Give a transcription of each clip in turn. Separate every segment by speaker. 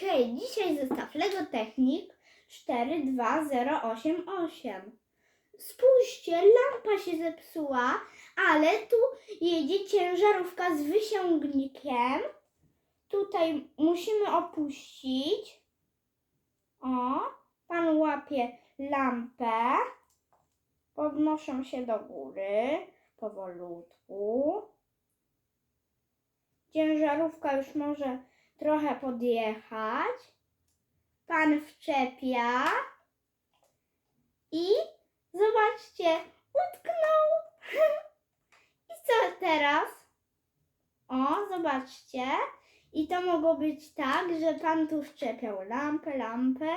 Speaker 1: Hej, dzisiaj zestaw Lego Technik 42088. Spójrzcie, lampa się zepsuła, ale tu jedzie ciężarówka z wysięgnikiem. Tutaj musimy opuścić. O, pan łapie lampę. Podnoszę się do góry powolutku. Ciężarówka już może trochę podjechać. Pan wczepia i zobaczcie, utknął. I co teraz? O, zobaczcie. I to mogło być tak, że pan tu wszczepiał lampę, lampę,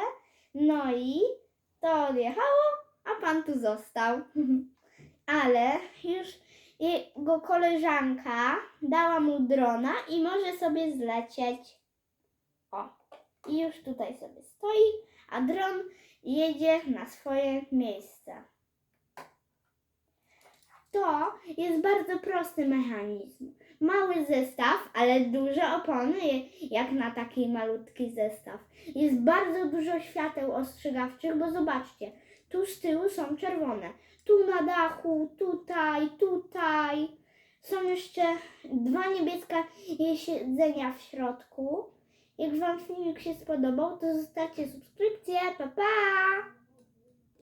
Speaker 1: no i to odjechało, a pan tu został. Ale już jego koleżanka dała mu drona i może sobie zlecieć. O, i już tutaj sobie stoi, a dron jedzie na swoje miejsce. To jest bardzo prosty mechanizm. Mały zestaw, ale duże opony, jak na taki malutki zestaw. Jest bardzo dużo świateł ostrzegawczych, bo zobaczcie, tu z tyłu są czerwone. Tu na dachu, tutaj, tutaj. Są jeszcze dwa niebieskie siedzenia w środku. Jak Wam filmik się spodobał, to zostawcie subskrypcję. Pa, pa!